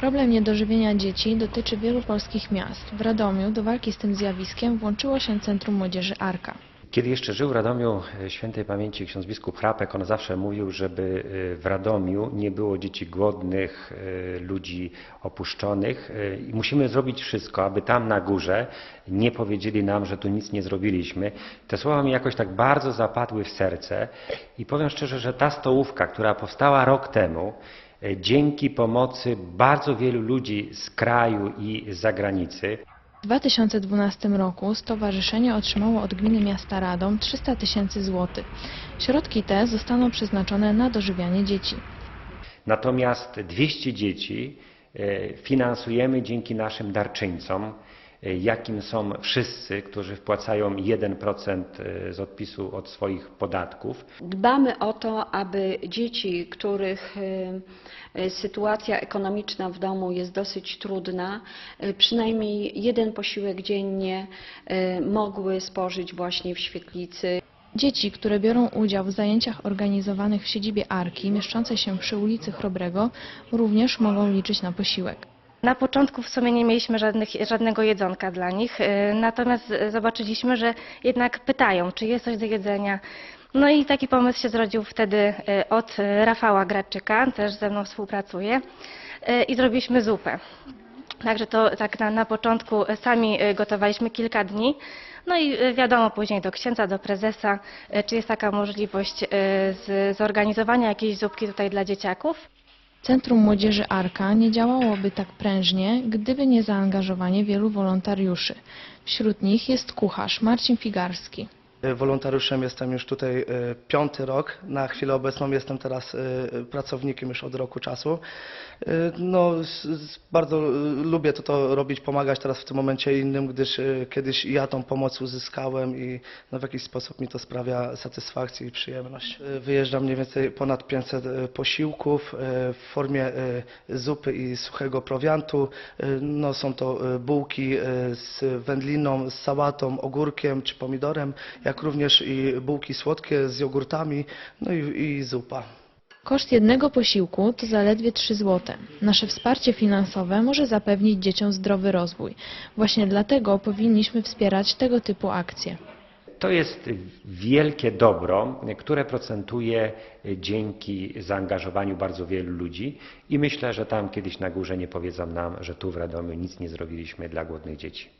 Problem niedożywienia dzieci dotyczy wielu polskich miast. W Radomiu do walki z tym zjawiskiem włączyło się Centrum Młodzieży Arka. Kiedy jeszcze żył w Radomiu e, świętej pamięci ksiądz biskup Hrapek, on zawsze mówił, żeby e, w Radomiu nie było dzieci głodnych, e, ludzi opuszczonych i musimy zrobić wszystko, aby tam na górze nie powiedzieli nam, że tu nic nie zrobiliśmy. Te słowa mi jakoś tak bardzo zapadły w serce i powiem szczerze, że ta stołówka, która powstała rok temu, dzięki pomocy bardzo wielu ludzi z kraju i z zagranicy, W 2012 roku stowarzyszenie otrzymało od gminy miasta Radom 300 tysięcy złotych. Środki te zostaną przeznaczone na dożywianie dzieci. Natomiast 200 dzieci e, finansujemy dzięki naszym darczyńcom, e, jakim są wszyscy, którzy wpłacają 1% e, z odpisu od swoich podatków. Dbamy o to, aby dzieci, których y, sytuacja ekonomiczna w domu jest dosyć trudna, przynajmniej jeden posiłek dziennie mogły spożyć właśnie w świetlicy. Dzieci, które biorą udział w zajęciach organizowanych w siedzibie Arki, mieszczącej się przy ulicy Chrobrego, również mogą liczyć na posiłek. Na początku w sumie nie mieliśmy żadnych, żadnego jedzonka dla nich, y, natomiast zobaczyliśmy, że jednak pytają, czy jest coś do jedzenia. No i taki pomysł się zrodził wtedy y, od y, Rafała Gradczyka, też ze mną współpracuje, i zrobiliśmy zupę. Także to tak na, na początku sami gotowaliśmy kilka dni. No i wiadomo później do księdza, do prezesa, czy jest taka możliwość z, zorganizowania jakiejś zupki tutaj dla dzieciaków. Centrum Młodzieży Arka nie działałoby tak prężnie, gdyby nie zaangażowanie wielu wolontariuszy. Wśród nich jest kucharz Marcin Figarski. Wolontariuszem jestem już tutaj e, piąty rok. Na chwilę obecną jestem teraz e, pracownikiem już od roku czasu. No, bardzo lubię to, to robić, pomagać teraz w tym momencie innym, gdyż kiedyś ja tą pomoc uzyskałem i no, w jakiś sposób mi to sprawia satysfakcję i przyjemność. Wyjeżdżam mniej więcej ponad 500 e, posiłków w formie zupy i suchego prowiantu. No, są to bułki z wędliną, z sałatą, ogórkiem czy pomidorem, jak również i bułki słodkie z jogurtami, no i, i zupa. Koszt jednego posiłku to zaledwie 3 zł. Nasze wsparcie finansowe może zapewnić dzieciom zdrowy rozwój. Właśnie dlatego powinniśmy wspierać tego typu akcje. To jest wielkie dobro, które procentuje dzięki zaangażowaniu bardzo wielu ludzi i myślę, że tam kiedyś na górze nie powiedzą nam, że tu w Radomiu nic nie zrobiliśmy dla głodnych dzieci.